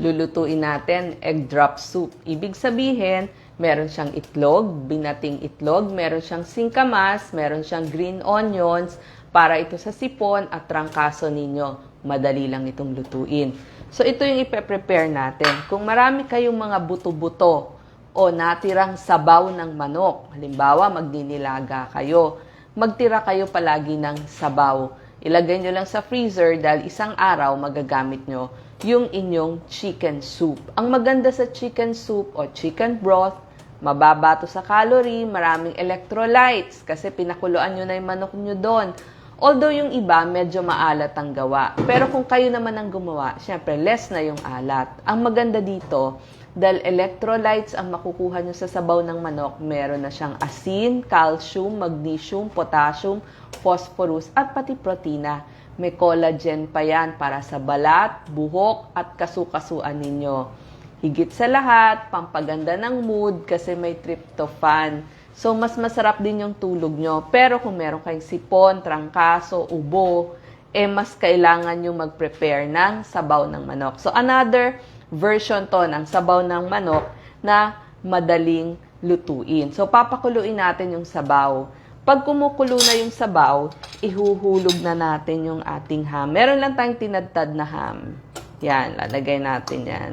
lulutuin natin egg drop soup. Ibig sabihin, meron siyang itlog, binating itlog, meron siyang singkamas, meron siyang green onions, para ito sa sipon at trangkaso ninyo. Madali lang itong lutuin. So, ito yung ipe-prepare natin. Kung marami kayong mga buto-buto o natirang sabaw ng manok, halimbawa, magdinilaga kayo, magtira kayo palagi ng sabaw. Ilagay nyo lang sa freezer dahil isang araw magagamit nyo yung inyong chicken soup. Ang maganda sa chicken soup o chicken broth, mababa to sa calorie, maraming electrolytes kasi pinakuluan nyo na yung manok nyo doon. Although yung iba, medyo maalat ang gawa. Pero kung kayo naman ang gumawa, syempre, less na yung alat. Ang maganda dito, dahil electrolytes ang makukuha nyo sa sabaw ng manok, meron na siyang asin, calcium, magnesium, potassium, phosphorus, at pati protina. May collagen pa yan para sa balat, buhok, at kasukasuan ninyo. Higit sa lahat, pampaganda ng mood kasi may tryptophan. So, mas masarap din yung tulog nyo. Pero kung meron kayong sipon, trangkaso, ubo, eh mas kailangan nyo mag-prepare ng sabaw ng manok. So, another version to ng sabaw ng manok na madaling lutuin. So, papakuluin natin yung sabaw. Pag kumukulo na yung sabaw, ihuhulog na natin yung ating ham. Meron lang tayong tinadtad na ham. Yan, lalagay natin yan.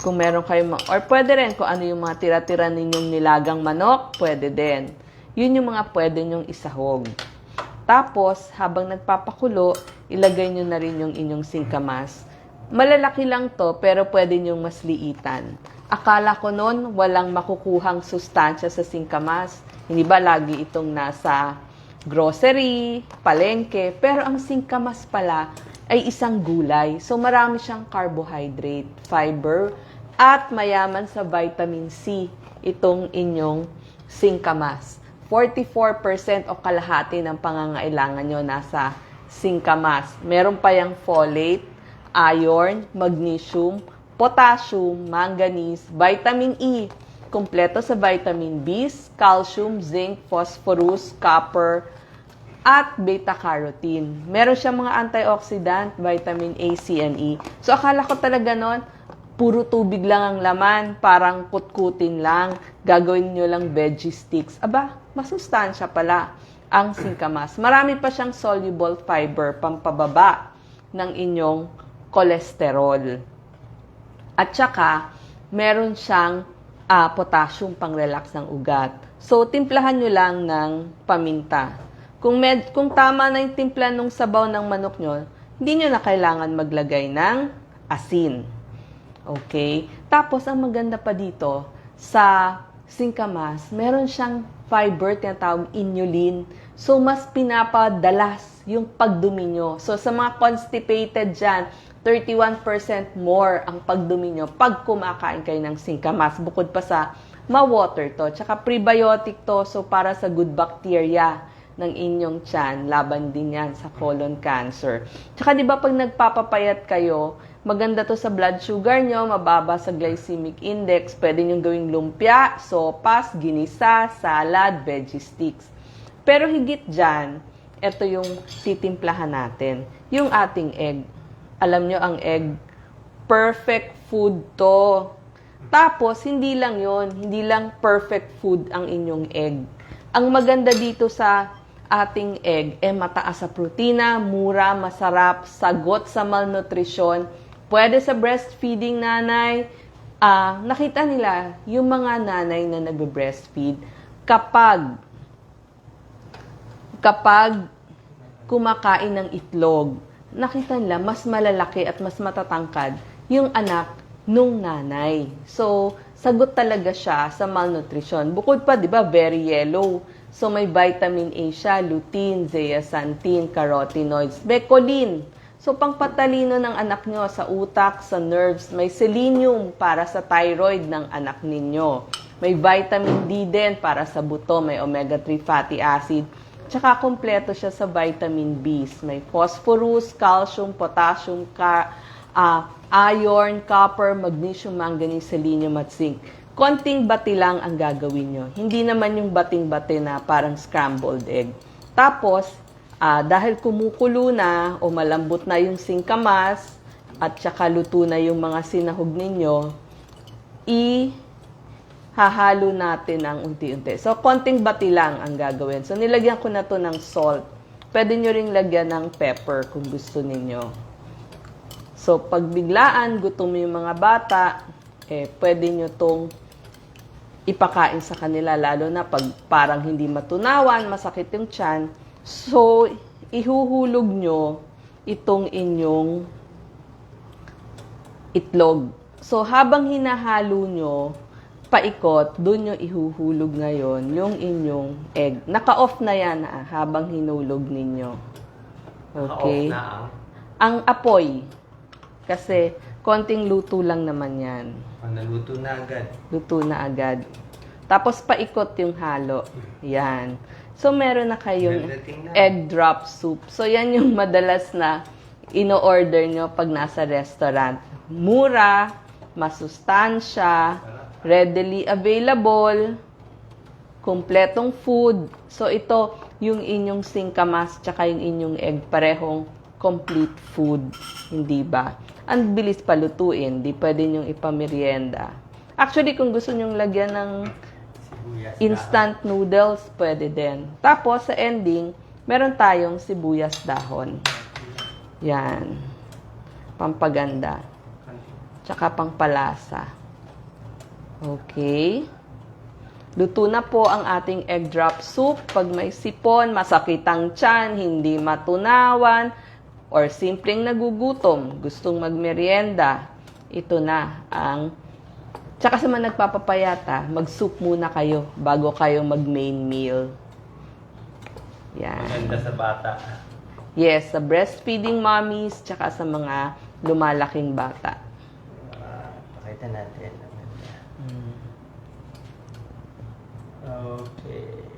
Kung meron kayong, ma- or pwede rin kung ano yung mga tira-tira ninyong nilagang manok, pwede din. Yun yung mga pwede nyong isahog. Tapos, habang nagpapakulo, ilagay nyo na rin yung inyong singkamas. Malalaki lang to, pero pwede nyong mas liitan. Akala ko noon, walang makukuhang sustansya sa singkamas. Hindi ba lagi itong nasa grocery, palengke, pero ang singkamas pala ay isang gulay. So marami siyang carbohydrate, fiber, at mayaman sa vitamin C itong inyong singkamas. 44% o kalahati ng pangangailangan nyo nasa singkamas. Meron pa yung folate, iron, magnesium, potassium, manganese, vitamin E, kumpleto sa vitamin B, calcium, zinc, phosphorus, copper, at beta-carotene. Meron siyang mga antioxidant, vitamin A, C, and E. So, akala ko talaga nun, puro tubig lang ang laman, parang kutkutin lang, gagawin nyo lang veggie sticks. Aba, masustansya pala ang singkamas. Marami pa siyang soluble fiber, pampababa ng inyong cholesterol. At saka, meron siyang ah, potassium pang-relax ng ugat. So, timplahan nyo lang ng paminta. Kung, med, kung tama na yung timpla ng sabaw ng manok nyo, hindi nyo na kailangan maglagay ng asin. Okay? Tapos, ang maganda pa dito, sa singkamas, meron siyang fiber, tinatawag inulin. So, mas pinapadalas yung pagdumi nyo. So, sa mga constipated dyan, 31% more ang pagdumi nyo pag kumakain kayo ng singkamas. Bukod pa sa ma-water to. Tsaka prebiotic to, so para sa good bacteria ng inyong tiyan, laban din yan sa colon cancer. Tsaka di ba pag nagpapapayat kayo, maganda to sa blood sugar nyo, mababa sa glycemic index, pwede nyo gawing lumpia, sopas, ginisa, salad, veggie sticks. Pero higit dyan, ito yung titimplahan natin, yung ating egg. Alam nyo, ang egg, perfect food to. Tapos, hindi lang yon hindi lang perfect food ang inyong egg. Ang maganda dito sa ating egg, eh mataas sa protina, mura, masarap, sagot sa malnutrition, pwede sa breastfeeding nanay. Ah, nakita nila yung mga nanay na nagbe-breastfeed kapag kapag kumakain ng itlog, nakita nila mas malalaki at mas matatangkad yung anak nung nanay. So, sagot talaga siya sa malnutrition. Bukod pa, di ba, very yellow. So, may vitamin A siya, lutein, zeaxanthin, carotenoids, becolin. So, pangpatalino ng anak nyo sa utak, sa nerves, may selenium para sa thyroid ng anak ninyo. May vitamin D din para sa buto, may omega-3 fatty acid. Tsaka kompleto siya sa vitamin Bs. May phosphorus, calcium, potassium, ka, ah, iron, copper, magnesium, manganese, selenium at zinc. Konting bati lang ang gagawin nyo. Hindi naman yung bating-bati na parang scrambled egg. Tapos, ah, dahil kumukulo na o malambot na yung singkamas, at saka luto na yung mga sinahog ninyo, i hahalo natin ng unti-unti. So, konting bati lang ang gagawin. So, nilagyan ko na to ng salt. Pwede nyo ring lagyan ng pepper kung gusto ninyo. So, pag biglaan, gutom yung mga bata, eh, pwede nyo tong ipakain sa kanila, lalo na pag parang hindi matunawan, masakit yung tiyan. So, ihuhulog nyo itong inyong itlog. So, habang hinahalo nyo, paikot, doon nyo ihuhulog ngayon yung inyong egg. Naka-off na yan ah, habang hinulog ninyo. Okay? Na ang Ang apoy, kasi konting luto lang naman yan. ang naluto na agad. Luto na agad. Tapos paikot yung halo. Yan. So, meron na kayong na. egg drop soup. So, yan yung madalas na ino-order nyo pag nasa restaurant. Mura, masustansya, readily available, kumpletong food. So, ito, yung inyong singkamas tsaka yung inyong egg, parehong complete food. Hindi ba? Ang bilis palutuin. Di pwede nyong ipamerienda. Actually, kung gusto nyong lagyan ng instant noodles, pwede din. Tapos, sa ending, meron tayong sibuyas dahon. Yan. Pampaganda. Tsaka pangpalasa. Okay. Luto na po ang ating egg drop soup. Pag may sipon, masakit ang tiyan, hindi matunawan, or simpleng nagugutom, gustong magmerienda, ito na ang Tsaka sa mga nagpapapayata, mag-soup muna kayo bago kayo mag-main meal. Yan. Maganda sa bata. Yes, sa breastfeeding mommies, tsaka sa mga lumalaking bata. Ah, pakita natin. Maganda. Okay.